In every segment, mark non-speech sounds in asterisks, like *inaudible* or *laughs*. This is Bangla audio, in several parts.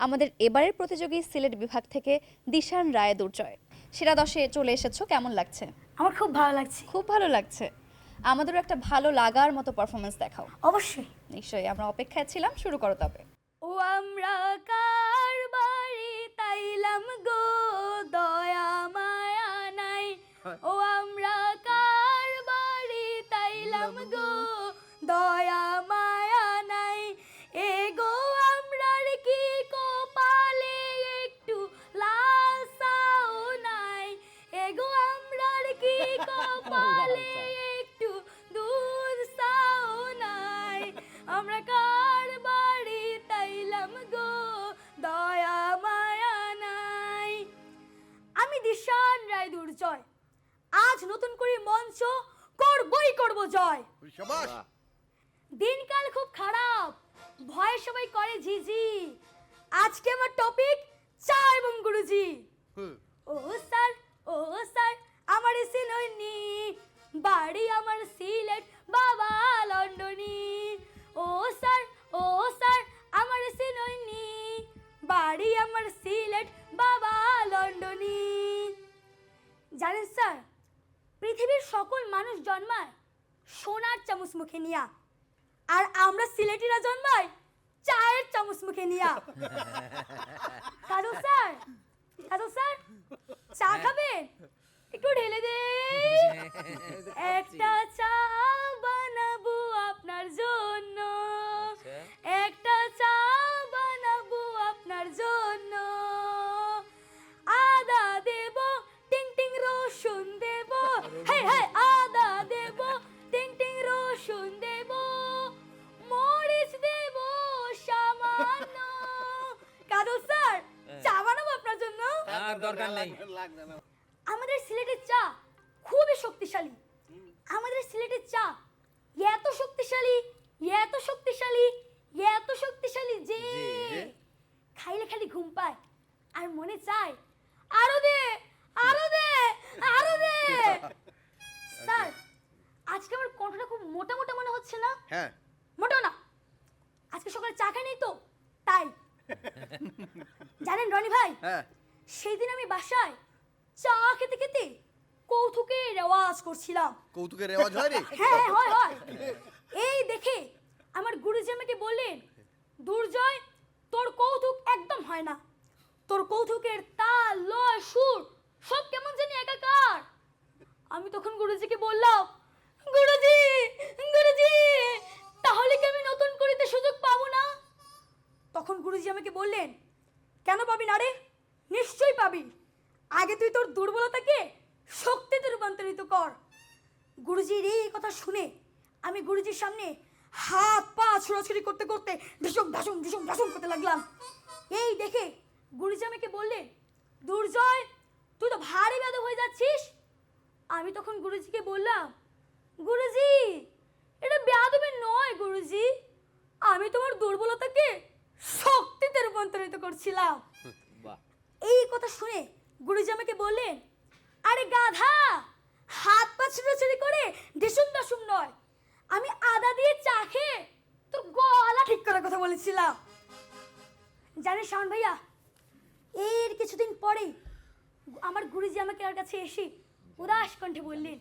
আমাদের এবারের প্রতিযোগী সিলেট বিভাগ থেকে দিশান রায় দুর্জয়। সেরা দশে চলে এসেছ কেমন লাগছে? আমার খুব ভালো লাগছে। খুব ভালো লাগছে। আমাদেরও একটা ভালো লাগার মতো পারফরমেন্স দেখাও। অবশ্যই। নিশ্চয়ই আমরা অপেক্ষায় ছিলাম শুরু করো তবে। ও আমরা কার বাড়ি তাইলাম গো দয়া। শাবাশ দিনকাল খুব খারাপ। ভয়ে সবাই করে ঝিঝি। আজকে আমার টপিক চা এবং গুরুজি। ও স্যার ও স্যার আমার সিলনি বাড়ি আমার সিলেট বাবা লন্ডনি। ও স্যার ও স্যার আমার সিলনি বাড়ি আমার সিলেট বাবা লন্ডনি। জানেন স্যার পৃথিবীর সকল মানুষ জন্মায় সোনার চামচ মুখে নিয়া। আর আমরা সিলেটিরা জন্মাই চায়ের চামচ মুখে নিয়া। কারও স্যার কারও স্যার চা খাবেন? একটু ঢেলে দে। একটা চা সামান্য স্যার চা বানাবো আপনার জন্য? আর দরকার নেই। আমাদের সিলেটের চা খুবই শক্তিশালী। আমাদের সিলেটের চা এত শক্তিশালী এত শক্তিশালী এত শক্তিশালী যে? খাইলে খালি ঘুম পায় আর মনে চায় আরও দে আরও দে আরও দে। *laughs* স্যার আজকে আমার কণ্ঠটা খুব মোটা মোটা মনে হচ্ছে না? হ্যাঁ। মোটো না। আজকে সকালে চা খাইনি তো? জানেন রনি ভাই? হ্যাঁ। সেই আমি বাসায় চা খেতে খেতে কৌতুকে রেওয়াজ করছিলাম। কৌতুকের রেওয়াজ হয় রে হ্যাঁ হ্যাঁ, হয় হয়। এই দেখে আমার গুরুজি আমাকে বললেন দুর্জয় তোর কৌতুক একদম হয় না। তোর কৌতুকের তাল লয় সুর সব কেমন জানি একাকার। আমি তখন গুরুজিকে বললাম গুরুজি গুরুজি তাহলে কি আমি নতুন করিতে সুযোগ পাবো না? তখন গুরুজি আমাকে বললেন কেন পাবি না রে? নিশ্চয়ই পাবি। আগে তুই তোর দুর্বলতাকে শক্তিতে রূপান্তরিত কর। গুরুজির এই কথা শুনে আমি গুরুজির সামনে হাত পা ছোড়াছুড়ি করতে করতে ঢিসুম ঢাসুম ঢিসুম ঢাসুম করতে লাগলাম। এই দেখে গুরুজি আমাকে বললেন দুর্জয়, তুই তো ভারী বেদ হয়ে যাচ্ছিস। আমি তখন গুরুজিকে বললাম, গুরুজি, এটা বেয়াদবি নয় গুরুজি। আমি তোমার দুর্বলতাকে শক্তিতে রূপান্তরিত করছিলাম। এই কথা শুনে গুরুজি আমাকে বললেন আরে গাধা হাত পা ছিঁড়াছিঁড়ি করে ডিসুম দাসুম নয় আমি আদা দিয়ে চা খেয়ে তোর গলা ঠিক করার কথা বলেছিলাম। জানিস শাওন ভাইয়া এর কিছুদিন পরে আমার গুরুজি আমাকে আর কাছে এসে উদাস কণ্ঠে বললেন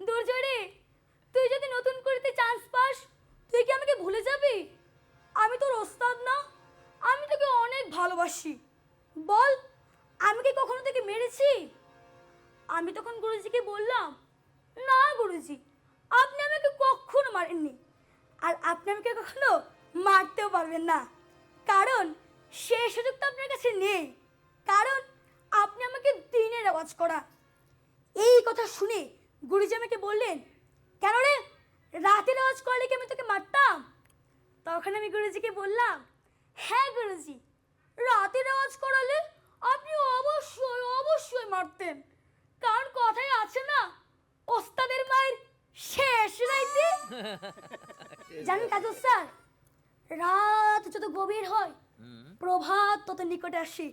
দুর্জরে তুই যদি নতুন করতে চান্স পাস তুই কি আমাকে ভুলে যাবি? আমি তোর ওস্তাদ ভালোবাসি। বল, আমি কি কখনো তোকে মেরেছি? আমি তখন গুরুজিকে বললাম, না গুরুজি, আপনি আমাকে কখনো মারেননি। আর আপনি আমাকে কখনো মারতেও পারবেন না। কারণ সে সুযোগ তো আপনার কাছে নেই। কারণ আপনি আমাকে দিনের আওয়াজ করা। এই কথা শুনে গুরুজি আমাকে বললেন, কেন রে? রাতের আওয়াজ করলে কি আমি তোকে মারতাম? তখন আমি গুরুজিকে বললাম হ্যাঁ গুরুজি রাতের আওয়াজ করালে আপনি অবশ্যই অবশ্যই মারতেন। কারণ কথাই আছে না ওস্তাদের মায়ের শেষ রাইতে। *laughs* জানেন কাজল স্যার রাত যত গভীর হয় প্রভাত তত নিকটে আসে।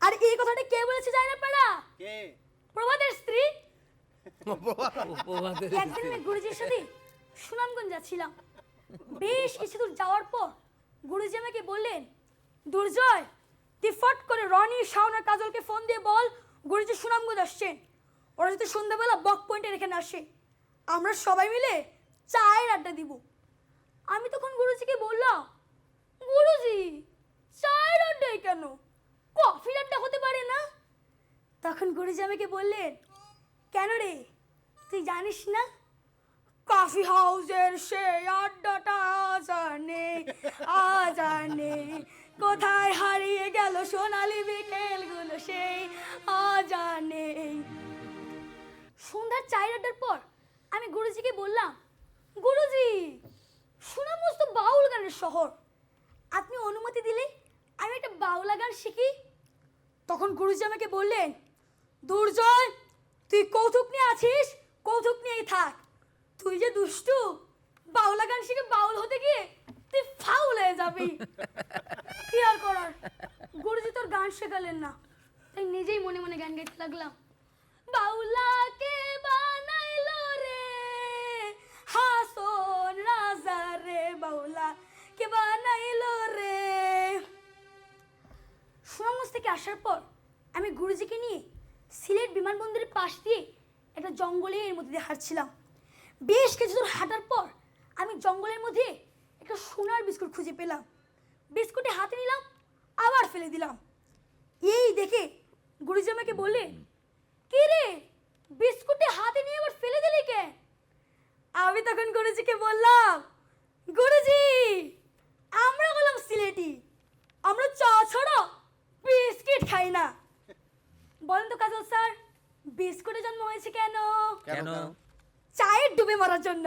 আর এই কথাটা কে বলেছে জানেন আপনারা? কে? প্রভাতের স্ত্রী। একদিন আমি গুরুজির সাথে সুনামগঞ্জ যাচ্ছিলাম। বেশ কিছু দূর যাওয়ার পর গুরুজি আমাকে বললেন দুর্জয়, তুই ফট করে রনি, শাওন কাজলকে ফোন দিয়ে বল, গুরুজি সুনামগঞ্জ আসছেন। ওরা যদি সন্ধ্যাবেলা বক পয়েন্টের এখানে আসে, আমরা সবাই মিলে চায়ের আড্ডা দিব। আমি তখন গুরুজিকে বললাম, গুরুজি, চায়ের আড্ডাই কেন? কফির আড্ডা হতে পারে না? তখন গুরুজি আমাকে বললেন, কেন রে? তুই জানিস না? কফি হাউসের সে আড্ডাটা জানে আজানে কোথায় হারিয়ে গেল সোনালি বিকেলগুলো সেই আজানে সন্ধ্যার আড্ডার পর আমি গুরুজিকে বললাম, গুরুজি, সুনামগঞ্জ তো বাউল গানের শহর। আপনি অনুমতি দিলে আমি একটা বাউলা গান শিখি। তখন গুরুজি আমাকে বললেন, দুর্জয়, তুই কৌতুক নিয়ে আছিস? কৌতুক নিয়েই থাক। তুই যে দুষ্টু, বাউলা গান শিখে বাউল হতে গিয়ে তুই ফাউল হয়ে যাবি। *laughs* কি আর করার? গুরুজি তোর গান শেখালেন না। তাই নিজেই মনে মনে গান গাইতে লাগলাম। বাউলাকে বানাইলো রে, হাসন রাজা রে বাউলা কে বানাইলো রে। সুনামগঞ্জ থেকে আসার পর আমি গুরুজিকে নিয়ে সিলেট বিমানবন্দরের পাশ দিয়ে একটা জঙ্গলের মধ্যে দিয়ে হাঁটছিলাম। বেশ কিছু দূর হাঁটার পর আমি জঙ্গলের মধ্যে একটা সোনার বিস্কুট খুঁজে পেলাম। বিস্কুটে হাতে নিলাম আবার ফেলে দিলাম। এই দেখে গুরুজি আমাকে বললেন কি রে বিস্কুটে হাতে নিয়ে আবার ফেলে দিলি কে? আমি তখন গুরুজিকে বললাম গুরুজি আমরা বললাম সিলেটি আমরা চা ছাড়া বিস্কিট খাই না। বলেন তো কাজল স্যার বিস্কুটে জন্ম হয়েছে কেন? কেন? চায়ের ডুবে মরার জন্য।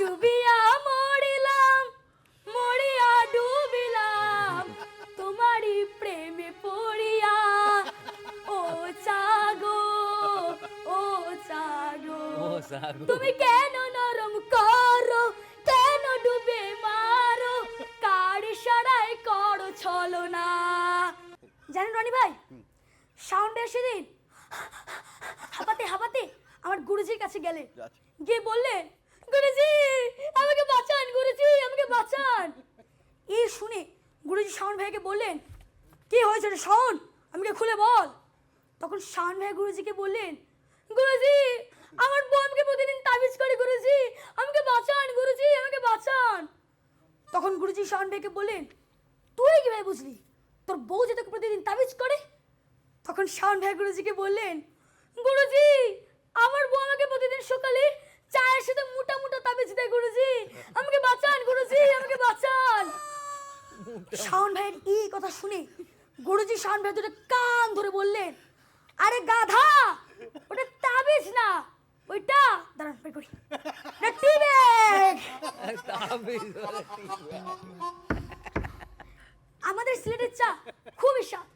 ডুবিয়া মরিলাম তুমি কেন নরম করো? কেন ডুবে মারো? কার সারাই করো ছলো না জানেন রনি ভাই সাউন্ডে সেদিন হাঁপাতে হাঁপাতে আমার গুরুজির কাছে গেলে। গিয়ে বললেন গুরুজি আমাকে বাঁচান গুরুজি আমাকে বাঁচান। এই শুনে গুরুজি শাওন ভাইকে বললেন কি হয়েছে শাওন আমাকে খুলে বল। তখন শাওন ভাই গুরুজিকে বললেন গুরুজি আমার বউ আমাকে প্রতিদিন তাবিজ করে গুরুজি। আমাকে বাঁচান গুরুজি, আমাকে বাঁচান। তখন গুরুজি শাওন ভাইকে বললেন, তুই কীভাবে বুঝলি? তোর বউ যে তোকে প্রতিদিন তাবিজ করে? তখন শাওন ভাই গুরুজিকে বললেন, গুরুজি, আমার বউ আমাকে প্রতিদিন সকালে চায়ের সাথে মোটা মোটা তাবিজ দেয় গুরুজি। আমাকে বাঁচান গুরুজি, আমাকে বাঁচান। শাওন ভাইয়ের এই কথা শুনে গুরুজি শাওন ভাই দুটো কান ধরে বললেন, আরে গাধা, ওটা তাবিজ না। ওইটা দাঁড়ান বের করি। tea bag। আমাদের সিলেটের চা খুবই স্বাদ।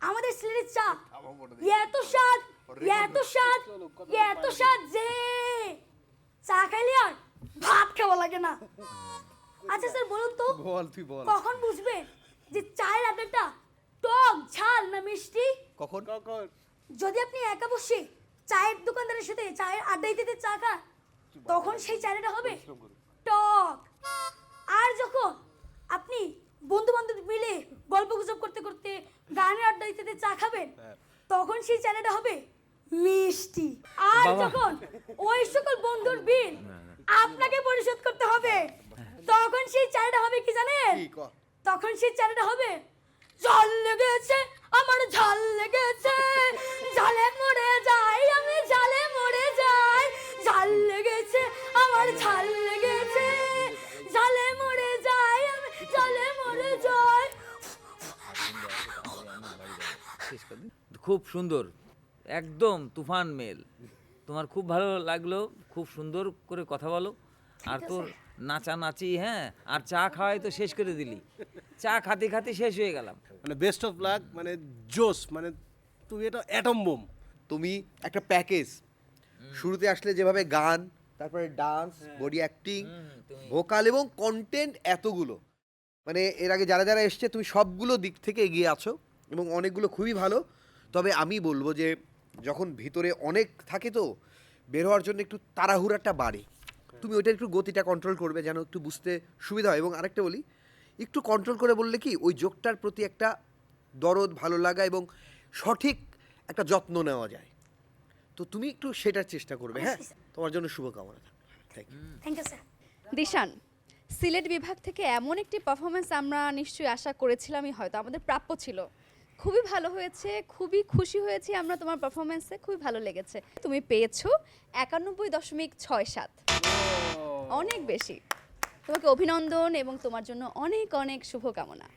আমাদের সিলেটের চা এত স্বাদ এত স্বাদ এত স্বাদ যে চা খাইলে আর ভাত খাওয়া লাগে না। আচ্ছা স্যার বলুন তো বল তুই বল। কখন বুঝবেন যে চায়ের আড্ডাটা টক ঝাল না মিষ্টি? কখন? কখন? যদি আপনি একা বসে চায়ের দোকানদারের সাথে চায়ের আড্ডাই দিতে চা খা তখন সেই চায়েরটা হবে টক। আর যখন আপনি বন্ধু বান্ধব মিলে গল্প গুজব করতে করতে গানের আড্ডা দিতে চা খাবেন তখন সেই চায়েরটা হবে মিষ্টি। আর যখন ওই সকল বন্ধুর বিল আপনাকে পরিশোধ করতে হবে তখন সেই চায়েরটা হবে কি জানেন? তখন সেই চ্যানেলটা হবে ঝাল লেগেছে আমার ঝাল লেগেছে। ঝালে মরে যাই আমি ঝালে মরে যাই। ঝাল লেগেছে আমার ঝাল লেগেছে। ঝালে মরে যাই আমি ঝালে মরে যাই। খুব সুন্দর একদম তুফান মেল। তোমার খুব ভালো লাগল খুব সুন্দর করে কথা বলো। আর তোর নাচানাচি হ্যাঁ আর চা খাওয়াই তো শেষ করে দিলি। চা খাতে খাতে শেষ হয়ে গেলাম। মানে বেস্ট অফ লাক মানে জোস মানে তুমি এটা অ্যাটম বোম তুমি একটা প্যাকেজ শুরুতে আসলে যেভাবে গান তারপরে ডান্স বডি অ্যাক্টিং ভোকাল এবং কন্টেন্ট এতগুলো। মানে এর আগে যারা যারা এসছে তুমি সবগুলো দিক থেকে এগিয়ে আছো এবং অনেকগুলো খুবই ভালো। তবে আমি বলব যে যখন ভিতরে অনেক থাকে তো বের হওয়ার জন্য একটু তাড়াহুড়াটা বাড়ে। তুমি ওইটা একটু গতিটা কন্ট্রোল করবে যেন একটু বুঝতে সুবিধা হয়। এবং আরেকটা বলি একটু কন্ট্রোল করে বললে কি ওই যোগটার প্রতি একটা দরদ ভালো লাগা এবং সঠিক একটা যত্ন নেওয়া যায়। তো তুমি একটু সেটার চেষ্টা করবে হ্যাঁ? তোমার জন্য শুভকামনা থাকবে thank you thank you sir Dishan Sylhet বিভাগ থেকে এমন একটি পারফরমেন্স আমরা নিশ্চয়ই আশা করেছিলামই হয়তো আমাদের প্রাপ্য ছিল। খুবই ভালো হয়েছে খুবই খুশি হয়েছি আমরা তোমার পারফরমেন্সে খুবই ভালো লেগেছে। তুমি পেয়েছ একানব্বই দশমিক ছয় সাত। অনেক বেশি। তোমাকে অভিনন্দন এবং তোমার জন্য অনেক অনেক শুভকামনা।